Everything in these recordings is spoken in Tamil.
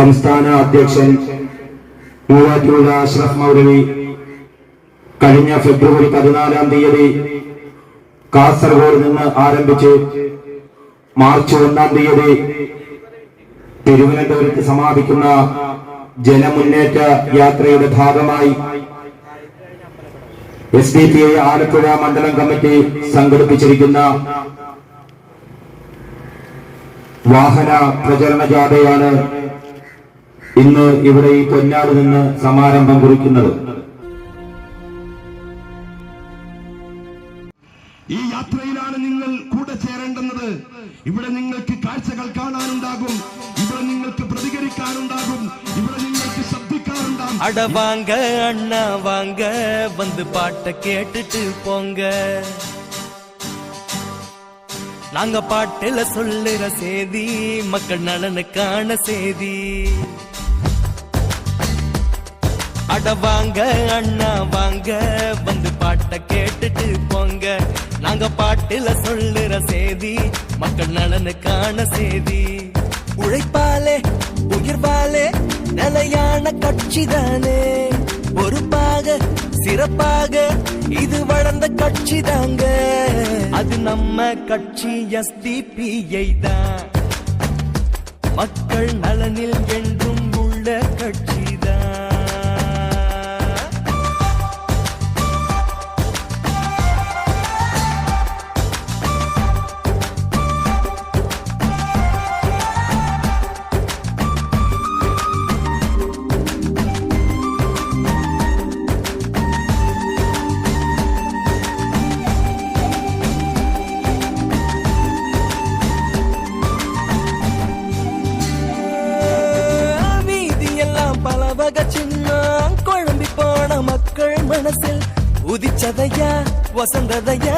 സംസ്ഥാന അധ്യക്ഷൻ മൂവാറ്റുപുഴ അഷ്റഫ് മൗലവി കഴിഞ്ഞ ഫെബ്രുവരി പതിനാലാം തീയതി കാസർഗോഡ് നിന്ന് ആരംഭിച്ച് മാർച്ച് ഒന്നാം തീയതി തിരുവനന്തപുരത്ത് സമാപിക്കുന്ന ജനമുന്നേറ്റ യാത്രയുടെ ഭാഗമായി S D P I Alappuzha മണ്ഡലം കമ്മിറ്റി സംഘടിപ്പിച്ചിരിക്കുന്ന വാഹന പ്രചരണ ജാഥയാണ് ഇന്ന് ഇവിടെ ഈ പൊന്നാട് നിന്ന് സമാരംഭം കുറിക്കുന്നത് ഈ യാത്രയിലാണ് നിങ്ങൾ കൂടെ ചേരേണ്ടുന്നത് ഇവിടെ നിങ്ങൾക്ക് കാഴ്ചകൾ കാണാനുണ്ടാകും ഇവിടെ നിങ്ങൾക്ക് പ്രതികരിക്കാനുണ്ടാകും ഇവിടെ നിങ്ങൾക്ക് ശബ്ദിക്കാനുണ്ടാകും அட வாங்க அண்ணா வாங்க வந்து பாட்ட கேட்டுட்டு போங்க நாங்க பாட்டுல சொல்லுற செய்தி மக்கள் நலனுக்கான செய்தி அட வாங்க அண்ணா வாங்க. வந்து பாட்ட கேட்டுட்டு போங்க. நாங்க பாட்டுல சொல்லுற செய்தி மக்கள் நலனுக்கான செய்தி உழைப்பாலே உயிர்வாலே நிலையான கட்சிதானே பொறுப்பாக சிறப்பாக இது வளர்ந்த கட்சி தாங்க. அது நம்ம கட்சி எஸ்டிபிஐ தான். மக்கள் நலனில் என்றும் உள்ள கட்சி. வீதியெல்லாம் சின்னம் குழம்பி போன மக்கள் மனசில் உதிச்சதையா வசந்ததையா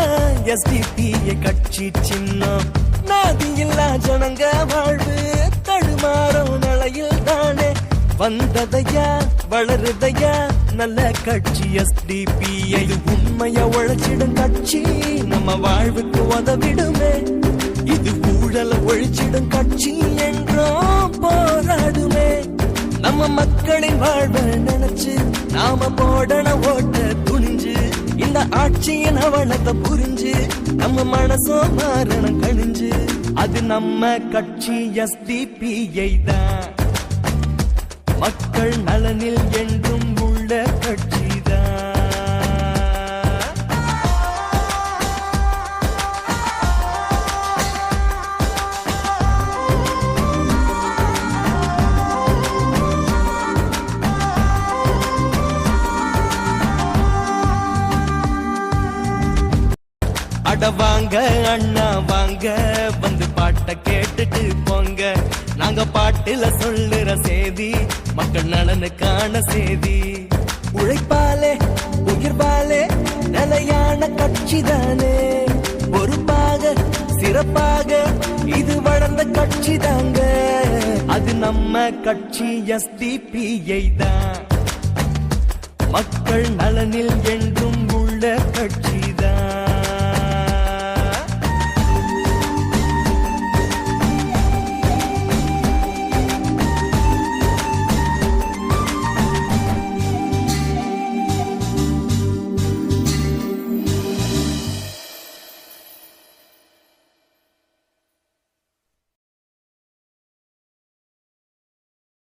எஸ்டிபிய கட்சி சின்னம். நாதியில்லா ஜனங்க வாழ்வு தடுமாறும் நிலையில் தானே. வந்ததையா வளருதையா நல்ல கட்சி எஸ்டிபிஐ உண்மைய உழைச்சிடும் கட்சி நம்ம வாழ்வுக்கு உதவிடுமே. இது ஊழல ஒழிச்சிடும் கட்சி என் நம்ம மக்களின் வாழ்வை நினைச்சு நாம போடன ஓட்ட துணிஞ்சு இந்த ஆட்சியின் அவலத்தை புரிஞ்சு நம்ம மனசோ மாறணும் கணிஞ்சு அது நம்ம கட்சி எஸ்டிபிஐ தான். மக்கள் நலனில் என்றும் அட வாங்க அண்ணா வாங்க. வந்து பாட்ட கேட்டுட்டு போங்க. நாங்க பாட்டுல சொல்லுற செய்தி மக்கள் நலனுக்கான செய்தி உழைப்பாலே உயிர்வாலே நிலையான கட்சி தானே. பொறுப்பாக சிறப்பாக இது வளர்ந்த கட்சி தாங்க. அது நம்ம கட்சி எஸ்டிபிஐ தான். மக்கள் நலனில் என்றும் உள்ள கட்சிதான்